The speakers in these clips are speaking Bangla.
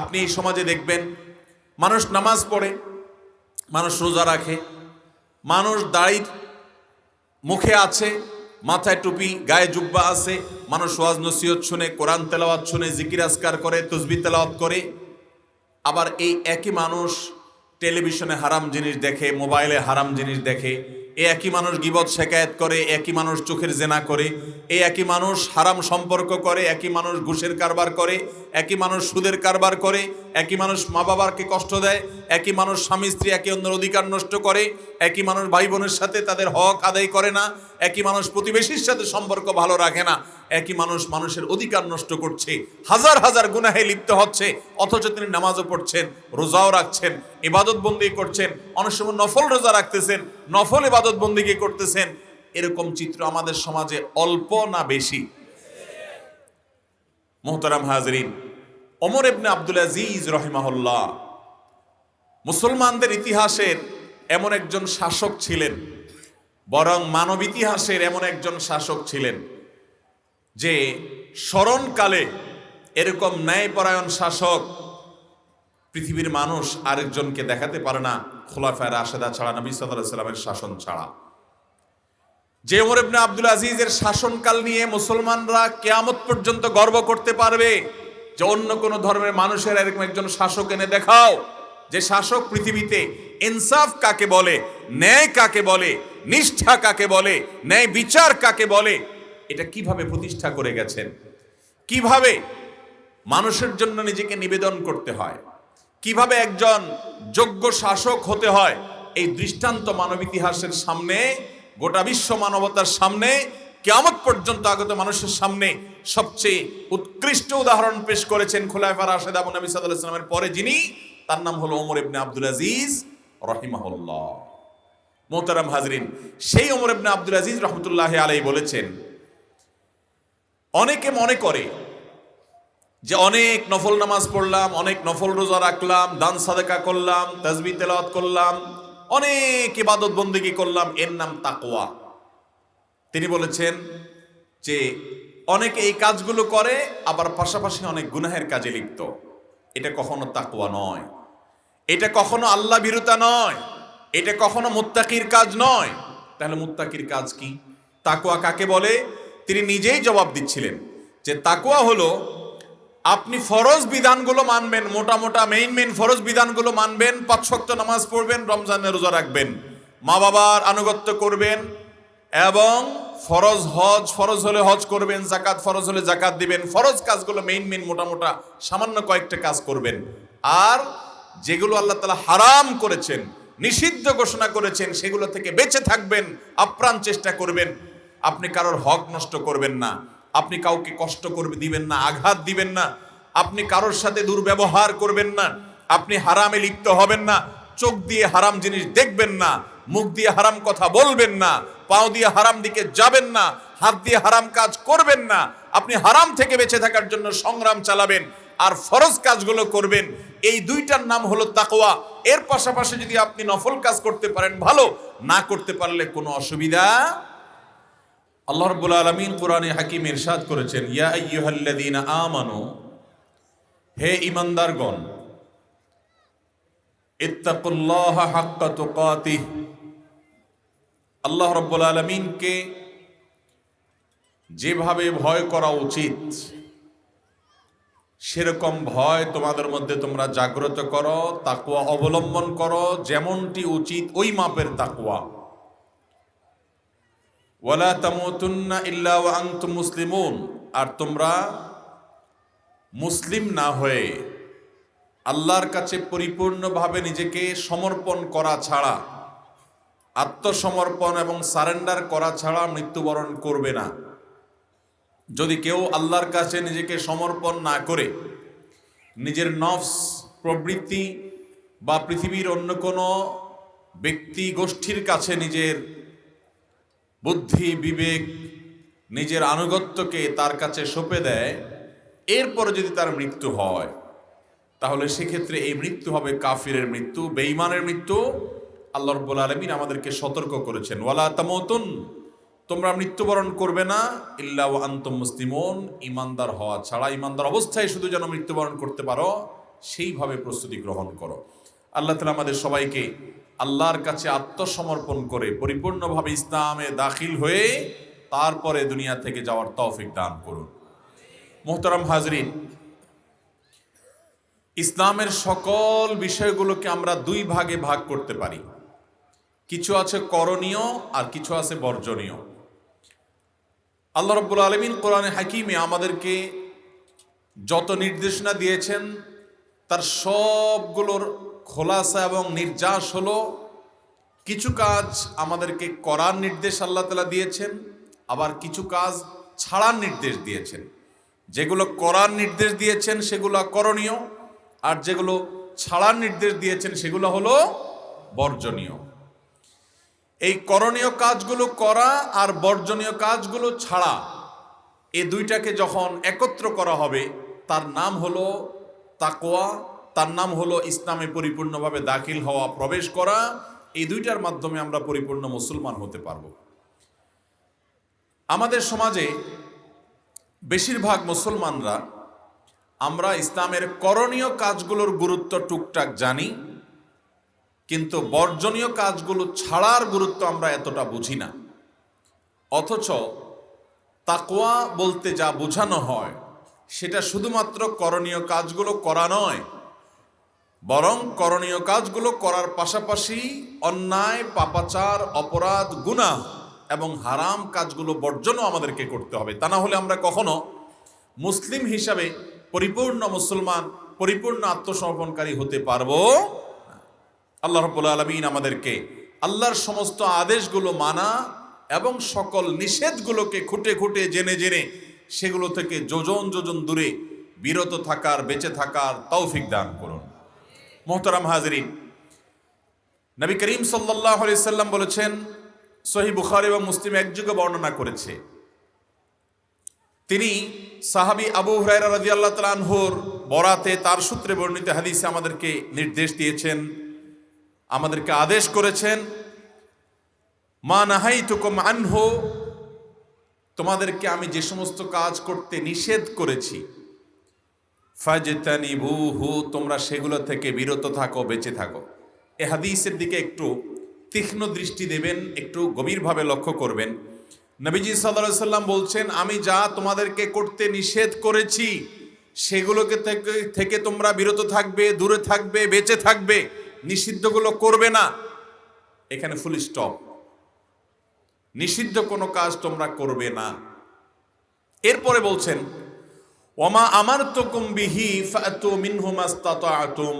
আপনি এই সমাজে দেখবেন, মানুষ নামাজ পড়ে, মানুষ রোজা রাখে, মানুষ দাড়ির মুখে আছে, মাথায় টুপি, গায়ে জুব্বা আছে, মানুষ ওয়াজ নসিহত শুনে, কোরআন তেলাওয়াত শুনে, জিকির আসকার করে, তসবি তেলাওয়াত করে, আবার এই একই মানুষ টেলিভিশনে হারাম জিনিস দেখে, মোবাইলে হারাম জিনিস দেখে, এ একই মানুষ গিবত শেকায়েত করে একই মানুষ চোখের জেনা করে এই একই মানুষ হারাম সম্পর্ক করে একই মানুষ ঘুষের কারবার করে একই মানুষ সুদের কারবার করে একই মানুষ মা বাবাকে কষ্ট দেয় একই মানুষ স্বামী স্ত্রী একে অন্যের অধিকার নষ্ট করে একই মানুষ ভাই বোনের সাথে তাদের হক আদায় করে না একই মানুষ প্রতিবেশীর সাথে সম্পর্ক ভালো রাখে না। একই মানুষ মানুষের অধিকার নষ্ট করছে, হাজার হাজার গুনাহে লিপ্ত হচ্ছে, অথচ তিনি নামাজও পড়ছেন, রোজাও রাখছেন, ইবাদত বন্দি করছেন, অনেক সময় নফল রোজা রাখতেছেন, নফল ইবাদত বন্দিকে করতেছেন। এরকম চিত্র আমাদের সমাজে অল্প না বেশি। মোহতারাম হাজরিন, ওমর ইবনে আব্দুল আজিজ রহিমাহুল্লাহ মুসলমানদের ইতিহাসের এমন একজন শাসক ছিলেন, বরং মানব ইতিহাসের এমন একজন শাসক ছিলেন। যে স্মরণকালে এরকম ন্যায়পরায়ণ শাসক পৃথিবীর মানুষ আরেকজনকে দেখাতে পারে না, খোলাফায় রাশেদা ছাড়া, নবী সাল্লামের শাসন ছাড়া। যে ওমর ইবনে আব্দুল আজিজের শাসনকাল নিয়ে মুসলমানরা কেয়ামত পর্যন্ত গর্ব করতে পারবে যে অন্য কোন ধর্মের মানুষের এরকম একজন শাসক এনে দেখাও। যে শাসক পৃথিবীতে ইনসাফ কাকে বলে, ন্যায় কাকে বলে, নিষ্ঠা কাকে বলে, ন্যায় বিচার কাকে বলে এটা কীভাবে প্রতিষ্ঠা করে গেছেন? কীভাবে মানুষের জন্য নিজেকে নিবেদন করতে হয়? কীভাবে একজন যোগ্য শাসক হতে হয়? এই দৃষ্টান্ত মানব ইতিহাসের সামনে, গোটা বিশ্ব মানবতার সামনে, কেয়ামত পর্যন্ত আগত মানুষের সামনে সবচেয়ে উৎকৃষ্ট উদাহরণ পেশ করেছেন খোলাফা রাশেদ আবু নবী আলাইহি সাল্লামের পরে যিনি, তার নাম হলো ওমর ইবনে আব্দুল আজিজ রহিমাহুল্লাহ। মোহতারাম হাজরিন, সেই ওমর ইবনে আব্দুল আজিজ রহমতুল্লাহ আলাই বলেছেন অনেকে মনে করে যে অনেক নফল নামাজ পড়লাম, অনেক নফল রোজা রাখলাম, দান সাদেকা করলাম, তাজবি তেলাওয়াত করলাম, অনেক ইবাদত বন্দিগি করলাম, এর নাম তাকওয়া। তিনি বলেছেন যে অনেকে এই কাজগুলো করে, আবার পাশাপাশি অনেক গুনাহের কাজে লিপ্ত। এটা কখনো তাকওয়া নয়। এটা কখনো আল্লাহ বিরুতা নয়। এটা কখনো মুত্তাকির কাজ নয়। তাহলে মুত্তাকির কাজ কি? তাকওয়া কাকে বলে? তিনি নিজেই জবাব দিচ্ছিলেন যে তাকুয়া হলো, আপনি ফরজ বিধানগুলো মানবেন, মোটা মোটা মেইন মেইন ফরজ বিধানগুলো মানবেন, পাঁচ শক্ত নামাজ পড়বেন রমজানের রোজা রাখবেন, মা বাবার আনুগত্য করবেন এবং ফরজ হজ, ফরজ হলে হজ করবেন জাকাত ফরজ হলে জাকাত দিবেন, ফরজ কাজগুলো মেইন মেইন মোটা মোটা সামান্য কয়েকটা কাজ করবেন। আর যেগুলো আল্লাহ তালা হারাম করেছেন, নিষিদ্ধ ঘোষণা করেছেন, সেগুলো থেকে বেঁচে থাকবেন, আপ্রাণ চেষ্টা করবেন। আপনি কারোর হক নষ্ট করবেন না। আপনি কাউকে কষ্ট করবে দিবেন না, আঘাত দিবেন না। আপনি কারোর সাথে দুর্ব্যবহার করবেন না। আপনি হারামে লিপ্ত হবেন না। চোখ দিয়ে হারাম জিনিস দেখবেন না। মুখ দিয়ে হারাম কথা বলবেন না। পাও দিয়ে হারাম দিকে যাবেন না। হাত দিয়ে হারাম কাজ করবেন না। আপনি হারাম থেকে বেঁচে থাকার জন্য সংগ্রাম চালাবেন আর ফরজ কাজগুলো করবেন। এই দুইটার নাম হলো তাকওয়া। এর পাশাপাশি যদি আপনি নফল কাজ করতে পারেন, ভালো। না করতে পারলে কোনো অসুবিধা আল্লাহ রাব্বুল আলামিন কোরআনে হাকিম ইরশাদ করেছেন, ইয়া আইয়ুহাল্লাযীনা আমানু, হে ঈমানদারগণ, ইত্তাকুল্লাহা হাক্কা তুকাতিহ। আল্লাহ রাব্বুল আলামিনকে যেভাবে ভয় করা উচিত, সেরকম ভয় তোমাদের মধ্যে তোমরা জাগ্রত করো তাকুয়া অবলম্বন করো, যেমনটি উচিত ওই মাপের তাকুয়া ওয়ালা তামুতুন্না ইল্লা ওয়া আনতুম মুসলিমুন। আর তোমরা মুসলিম না হয়ে আল্লাহর কাছে পরিপূর্ণভাবে নিজেকে সমর্পণ করা ছাড়া, আত্মসমর্পণ এবং সারেন্ডার করা ছাড়া মৃত্যুবরণ করবে না। যদি কেউ আল্লাহর কাছে নিজেকে সমর্পণ না করে, নিজের নফস, প্রবৃত্তি বা পৃথিবীর অন্য কোনো ব্যক্তি গোষ্ঠীর কাছে নিজের বুদ্ধি, বিবেক নিজের আনুগত্যকে তার কাছে সঁপে দেয়। এরপরে যদি তার মৃত্যু হয়, তাহলে সেক্ষেত্রে এই মৃত্যু হবে কাফিরের মৃত্যু, বেঈমানের মৃত্যু। আল্লাহ রব্বুল আলমিন আমাদেরকে সতর্ক করেছেন। ওয়ালা তামতুন, তোমরা মৃত্যুবরণ করবে না। ইল্লা আন্তম মুসলিমন ইমানদার হওয়া ছাড়া ইমানদার অবস্থায় শুধু যেন মৃত্যুবরণ করতে পারো, সেইভাবে প্রস্তুতি গ্রহণ করো। আল্লাহ তালা আমাদের সবাইকে আল্লাহর কাছে আত্মসমর্পণ করে পরিপূর্ণভাবে ইসলামে দাখিল হয়ে তারপরে দুনিয়া থেকে যাওয়ার তৌফিক দান করুন। মোহতারাম হাজরিন, ইসলামের সকল বিষয়গুলোকে আমরা দুই ভাগে ভাগ করতে পারি। কিছু আছে করণীয় আর কিছু আছে বর্জনীয়। আল্লাহ রব্বুল আলমিন কোরআনে হাকিমে আমাদেরকে যত নির্দেশনা দিয়েছেন, তার সবগুলোর খোলাসা এবং নির্যাস হলো। কিছু কাজ আমাদেরকে করার নির্দেশ আল্লাহ তালা দিয়েছেন, আবার কিছু কাজ ছাড়ার নির্দেশ দিয়েছেন। যেগুলো করার নির্দেশ দিয়েছেন সেগুলো করণীয়, আর যেগুলো ছাড়ার নির্দেশ দিয়েছেন সেগুলো হলো বর্জনীয়। এই করণীয় কাজগুলো করা আর বর্জনীয় কাজগুলো ছাড়া এই দুইটাকে যখন একত্র করা হবে, তার নাম হলো তাকোয়া তার নাম হলো ইসলামে পরিপূর্ণভাবে দাখিল হওয়া, প্রবেশ করা। এই দুইটার মাধ্যমে আমরা পরিপূর্ণ মুসলমান হতে পারব। আমাদের সমাজে বেশিরভাগ মুসলমানরা আমরা ইসলামের করণীয় কাজগুলোর গুরুত্ব টুকটাক জানি, কিন্তু বর্জনীয় কাজগুলো ছাড়ার গুরুত্ব আমরা এতটা বুঝি না। অথচ তাকোয়া বলতে যা বোঝানো হয়, সেটা শুধুমাত্র করণীয় কাজগুলো করা নয় বরং করণীয় কাজগুলো করার পাশাপাশি অন্যায়, পাপাচার, অপরাধ, গুনাহ এবং হারাম কাজগুলো বর্জনও আমাদেরকে করতে হবে তা না হলে আমরা কখনো মুসলিম হিসাবে পরিপূর্ণ মুসলমান, পরিপূর্ণ আত্মসমর্পণকারী হতে পারব। আল্লাহ রব্বুল আলমিন আমাদেরকে আল্লাহর সমস্ত আদেশগুলো মানা এবং সকল নিষেধগুলোকে খুঁটে খুঁটে, জেনে জেনে সেগুলো থেকে যোজন যোজন দূরে বিরত থাকার, বেঁচে থাকার তৌফিক দান করুন মোহতারাম হাজরিন। নবী করিম সাল্লাহ সাল্লাম বলেছেন, সহি বুখারি এবং মুসলিম একযোগে বর্ণনা করেছে। তিনি সাহাবি আবু হুরায়রা রাজি আল্লাহ তালহর বরাতে তার সূত্রে বর্ণিত হাদিসে আমাদেরকে নির্দেশ দিয়েছেন, আমাদেরকে আদেশ করেছেন, মা নাহাই তুকম আনহো, তোমাদেরকে আমি যে সমস্ত কাজ করতে নিষেধ করেছি ফাজতানি হু তোমরা সেগুলো থেকে বিরত থাকো, বেঁচে থাকো। এ হাদিসের দিকে একটু তীক্ষ্ণ দৃষ্টি দেবেন, একটু গভীরভাবে লক্ষ্য করবেন। নবীজি সাল্লাহ সাল্লাম বলছেন, আমি যা তোমাদেরকে করতে নিষেধ করেছি, সেগুলোকে থেকে থেকে তোমরা বিরত থাকবে, দূরে থাকবে, বেঁচে থাকবে, নিষিদ্ধগুলো করবে না। এখানে ফুল স্টপ নিষিদ্ধ কোনো কাজ তোমরা করবে না। এরপরে বলছেন ওমা আমার তো কুম্বিহি মিনহুমাস্তাতুম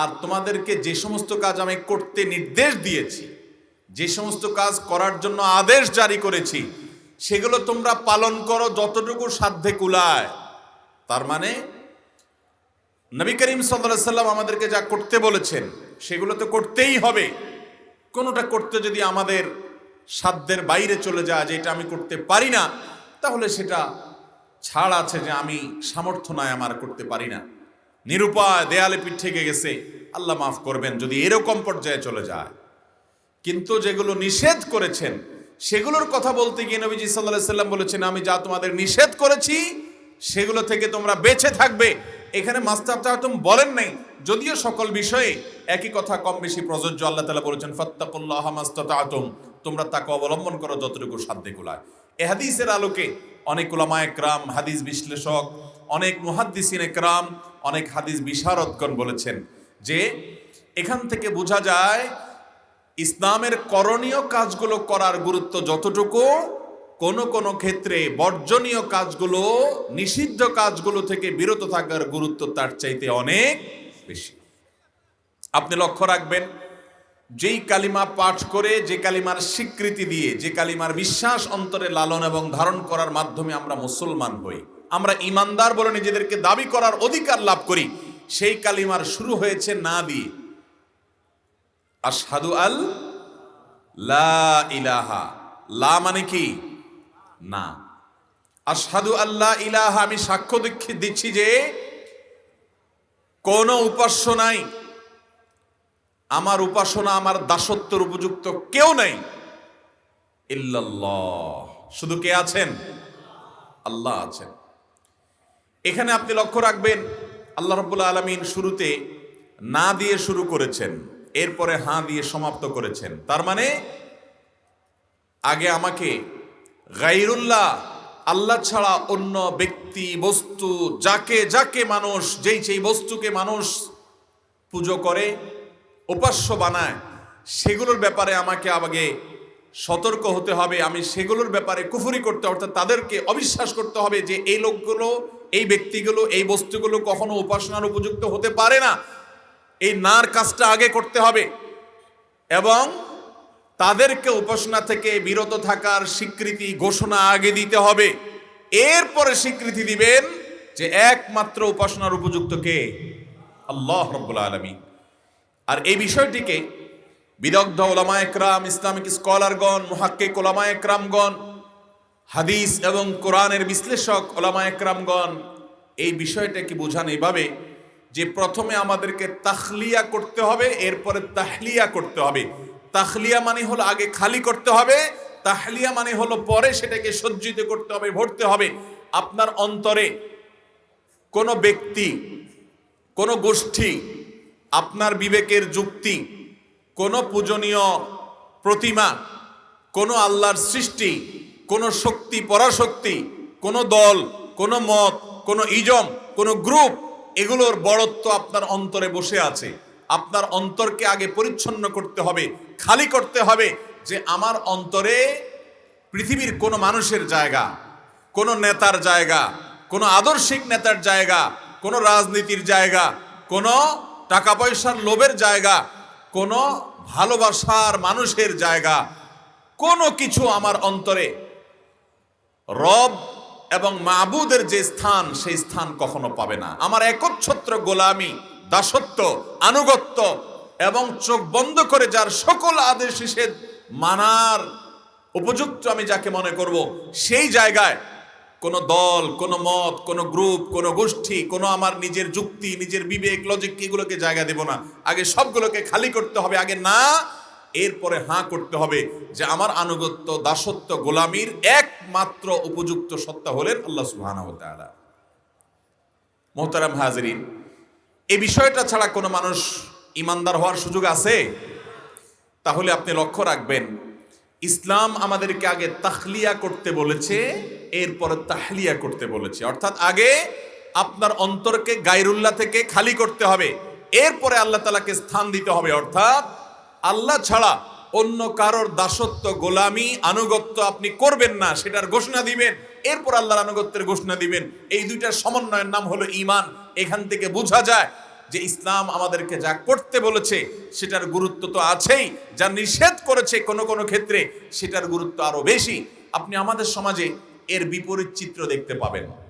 আর তোমাদেরকে যে সমস্ত কাজ আমি করতে নির্দেশ দিয়েছি, যে সমস্ত কাজ করার জন্য আদেশ জারি করেছি, সেগুলো তোমরা পালন করো যতটুকু সাধ্যে কুলায়। তার মানে নবী করিম সাল্লাহ সাল্লাম আমাদেরকে যা করতে বলেছেন, সেগুলো তো করতেই হবে। কোনোটা করতে যদি আমাদের সাধ্যের বাইরে চলে যায় যে এটা আমি করতে পারি না, তাহলে সেটা ছাড় আছে যে আমি সামর্থ্য নয় আমার করতে পারি না। নিরুপায় দেয়ালে পিঠ থেকে গেছে, আল্লাহ মাফ করবেন যদি এরকম পর্যায়ে চলে যায়। কিন্তু যেগুলো নিষেধ করেছেন, সেগুলোর কথা বলতে গিয়ে নবীজি সাল্লাহ সাল্লাম বলেছেন, আমি যা তোমাদের নিষেধ করেছি, সেগুলো থেকে তোমরা বেঁচে থাকবে। এখানে মাস্টার চাহতুম বলেন নাই, যদিও সকল বিষয়ে একই কথা কম বেশি প্রযোজ্য, আল্লাহ তালা বলেছেন, ফত্তাকুল্লাহ মাস্তাতুম তোমরা তাকে অবলম্বন করো যতটুকু সাধ্যে কুলায়। এ হাদিসের আলোকে অনেক উলামা একরাম, হাদিস বিশ্লেষক, অনেক মুহাদ্দিসিন একরাম, অনেক হাদিস বিশারদগণ বলেছেন যে এখান থেকে বোঝা যায় ইসলামের করণীয় কাজগুলো করার গুরুত্ব যতটুকু, কোন কোন ক্ষেত্রে বর্জনীয় কাজগুলো, নিষিদ্ধ কাজগুলো থেকে বিরত থাকার গুরুত্ব তার চাইতে অনেক বেশি। আপনি লক্ষ্য রাখবেন যেই কালিমা পাঠ করে, যে কালিমার স্বীকৃতি দিয়ে, যে কালিমার বিশ্বাস অন্তরে লালন এবং ধারণ করার মাধ্যমে আমরা মুসলমান হই। আমরা ইমানদার বলে নিজেদেরকে দাবি করার অধিকার লাভ করি। সেই কালিমার শুরু হয়েছে না দিয়ে। আশহাদু আল লা ইলাহা। লা মানে কি? না। আশহাদু আল্লাহ ইলাহা আমি সাক্ষ্য দিচ্ছি যে কোন উপাস্য নাই। আমার উপাসনা, আমার দাসত্বের উপযুক্ত কেউ নেই। ইল্লাল্লাহ। শুধু কে আছেন? আল্লাহ আছেন। এখানে আপনি লক্ষ্য রাখবেন, আল্লাহ রব্বুল আলমিন শুরুতে না দিয়ে শুরু করেছেন, এরপরে হাঁ দিয়ে সমাপ্ত করেছেন। তার মানে আগে আমাকে গাইরুল্লাহ আল্লাহ ছাড়া অন্য ব্যক্তি, বস্তু, যাকে যাকে মানুষ, যেই, সেই বস্তুকে মানুষ পুজো করে উপাস্য বানায়, সেগুলোর ব্যাপারে আমাকে আগে সতর্ক হতে হবে। আমি সেগুলোর ব্যাপারে কুফুরি করতে, অর্থাৎ তাদেরকে অবিশ্বাস করতে হবে যে এই লোকগুলো, এই ব্যক্তিগুলো, এই বস্তুগুলো কখনো উপাসনার উপযুক্ত হতে পারে না। এই নার কাজটা আগে করতে হবে এবং তাদেরকে উপাসনা থেকে বিরত থাকার স্বীকৃতি ঘোষণা আগে দিতে হবে। এরপরে স্বীকৃতি দিবেন যে একমাত্র উপাসনার উপযুক্ত কে? আল্লাহ রব্বুল আলমী আর এই বিষয়টিকে বিদগ্ধ ওলামা একরাম, ইসলামিক স্কলারগণ, মুহাক্কিক ওলামা একরামগণ, হাদিস এবং কোরআনের বিশ্লেষক ওলামা একরামগণ এই বিষয়টাকে বোঝান এইভাবে যে প্রথমে আমাদেরকে তাখলিয়া করতে হবে, এরপরে তাহলিয়া করতে হবে। তাখলিয়া মানে হলো আগে খালি করতে হবে, তাহলিয়া মানে হলো পরে সেটাকে সজ্জিত করতে হবে, ভরতে হবে। আপনার অন্তরে কোনো ব্যক্তি, কোনো গোষ্ঠী আপনার বিবেকের যুক্তি, কোনো পূজনীয় প্রতিমা, কোনো আল্লাহর সৃষ্টি, কোনো শক্তি পরাশক্তি, কোনো দল, কোনো মত, কোনো ইজম, কোনো গ্রুপ, এগুলোর বড়ত্ব আপনার অন্তরে বসে আছে। আপনার অন্তরকে আগে পরিচ্ছন্ন করতে হবে, খালি করতে হবে যে আমার অন্তরে পৃথিবীর কোনো মানুষের জায়গা, কোনো নেতার জায়গা, কোনো আদর্শিক নেতার জায়গা, কোনো রাজনীতির জায়গা, কোনো টাকা পয়সার লোভের জায়গা, কোনো ভালোবাসার মানুষের জায়গা, কোনো কিছু আমার অন্তরে। রব এবং মাবুদের যে স্থান, সেই স্থান কখনো পাবে না। আমার একচ্ছত্র গোলামি, দাসত্ব, আনুগত্য এবং চোখ বন্ধ করে যার সকল আদেশ নিষেধ মানার উপযুক্ত আমি যাকে মনে করব, সেই জায়গায় কোনো দল, কোনো মত, কোনো গ্রুপ, কোনো গোষ্ঠী, কোনো আমার নিজের যুক্তি, নিজের বিবেক লজিক এগুলোকে জায়গা দেব না। আগে সবগুলোকে খালি করতে হবে, আগে না, এরপরে হাঁ করতে হবে যে আমার আনুগত্য, দাসত্ব, গোলামির একমাত্র উপযুক্ত সত্তা হলেন আল্লাহ সুবহানাহু ওয়া তাআলা। মোহতারাম হাজরিন, এই বিষয়টা ছাড়া কোনো মানুষ ইমানদার হওয়ার সুযোগ আছে? তাহলে আপনি লক্ষ্য রাখবেন, ইসলাম আমাদেরকে আগে তাহলিয়া করতে বলেছে এরপরে তাহলিয়া করতে বলেছে। অর্থাৎ আগে আপনার অন্তরকে গায়রুল্লাহ থেকে খালি করতে হবে। এরপরে আল্লাহ তালাকে স্থান দিতে হবে। অর্থাৎ আল্লাহ ছাড়া অন্য কারোর দাসত্ব, গোলামি, আনুগত্য আপনি করবেন না, সেটার ঘোষণা দিবেন। এরপর আল্লাহর আনুগত্যের ঘোষণা দিবেন। এই দুইটার সমন্বয়ের নাম হলো ঈমান। এখান থেকে বোঝা যায় যে ইসলাম আমাদেরকে যা করতে বলেছে, সেটার গুরুত্ব তো আছেই। যা নিষেধ করেছে কোনো কোনো ক্ষেত্রে, সেটার গুরুত্ব আরও বেশি। আপনি আমাদের সমাজে এর বিপরীত চিত্র দেখতে পাবেন।